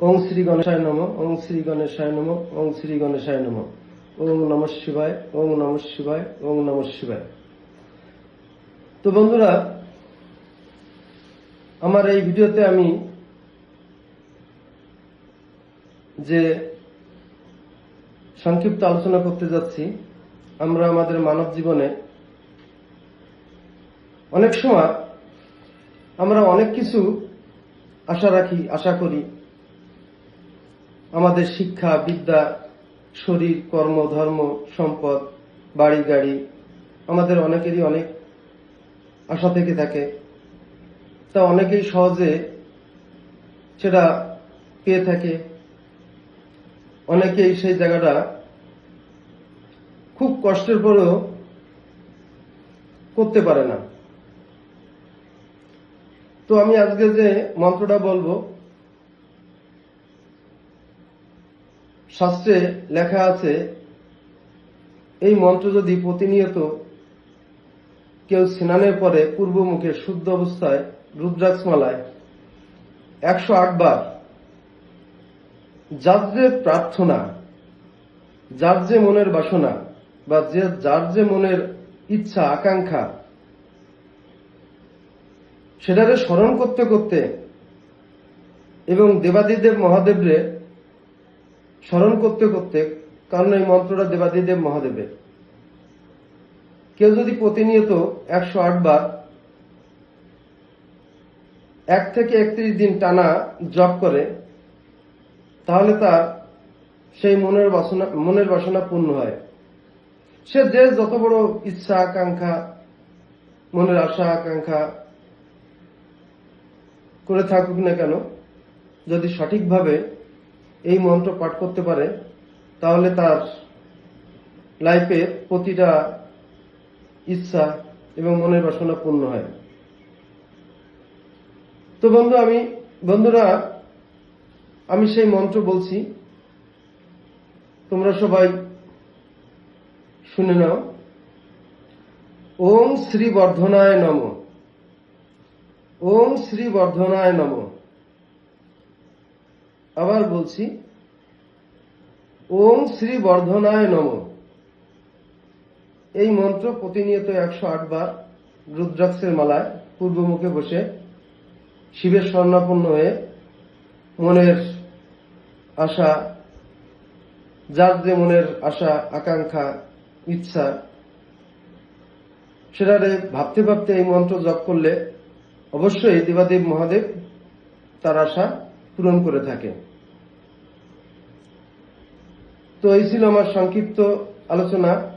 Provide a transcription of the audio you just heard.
ওং শ্রী গণেশায় নম, ওং শ্রী গণেশায় নম, ওং শ্রী গণেশায় নম। ওং নম শিবায়, ওং নম শিবায়, ওং নম শিবায়। তো বন্ধুরা, আমার এই ভিডিওতে আমি যে সংক্ষিপ্ত আলোচনা করতে যাচ্ছি, আমরা আমাদের মানব জীবনে অনেক সময় আমরা অনেক কিছু আশা রাখি, আশা করি আমাদের শিক্ষা, বিদ্যা, শরীর, কর্ম, ধর্ম, সম্পদ, বাড়ি, গাড়ি আমাদের অনেকেরই অনেক আশা থেকে থাকে। তা অনেকেই সহজে সেটা পেয়ে থাকে। অনেকেই সেই জায়গাটা খুব কষ্টের পরেও করতে পারে না। তো আমি আজকে যে মন্ত্রটা বলব শাস্ত্রে লেখা আছে, এই মন্ত্র যদি প্রতিনিয়ত কেউ স্নানের পরে পূর্বমুখে শুদ্ধ অবস্থায় রুদ্রাক্ষমালায় একশো আটবার যার যে প্রার্থনা, যার যে মনের বাসনা বা যে, যার যে মনের ইচ্ছা, আকাঙ্ক্ষা, সেটারে স্মরণ করতে করতে এবং দেবাদিদেব মহাদেবরে স্মরণ করতে করতে কারণ এই মন্ত্রটা দেবাদিদেব মহাদেবের কেউ যদি প্রতিনিয়ত একশো আট বার এক থেকে একত্রিশ দিন টানা জপ করে, তাহলে তার সেই মনের বাসনা মনের বাসনা পূর্ণ হয়। সে যে যত বড় ইচ্ছা, আকাঙ্ক্ষা, মনের আশা, আকাঙ্ক্ষা করে থাকুক না কেন, যদি সঠিকভাবে এই মন্ত্র পাঠ করতে পারে, তাহলে তার লাইফে প্রতিটা ইচ্ছা এবং মনের বাসনা পূর্ণ হয়। তো বন্ধু, আমি, বন্ধুরা, আমি সেই মন্ত্র বলছি। তোমরা সবাই শুনে নাও। ওম শ্রী বর্ধনায় নম। ওম শ্রী বর্ধনায় নম। আবার বলছি ওম শ্রী বর্ধনায় নম। এই মন্ত্র প্রতিনিয়ত একশো আট বার রুদ্রাক্ষের মালায় পূর্বমুখে বসে শিবের স্বর্ণাপন্ন হয়ে মনের আশা, যার যে মনের আশা, আকাঙ্ক্ষা, ইচ্ছা, সেটারে ভাবতে ভাবতে এই মন্ত্র জপ করলে অবশ্যই দেবাদেব মহাদেব তার আশা পূরণ করে থাকে। তো এই ছিল আমার সংক্ষিপ্ত আলোচনা।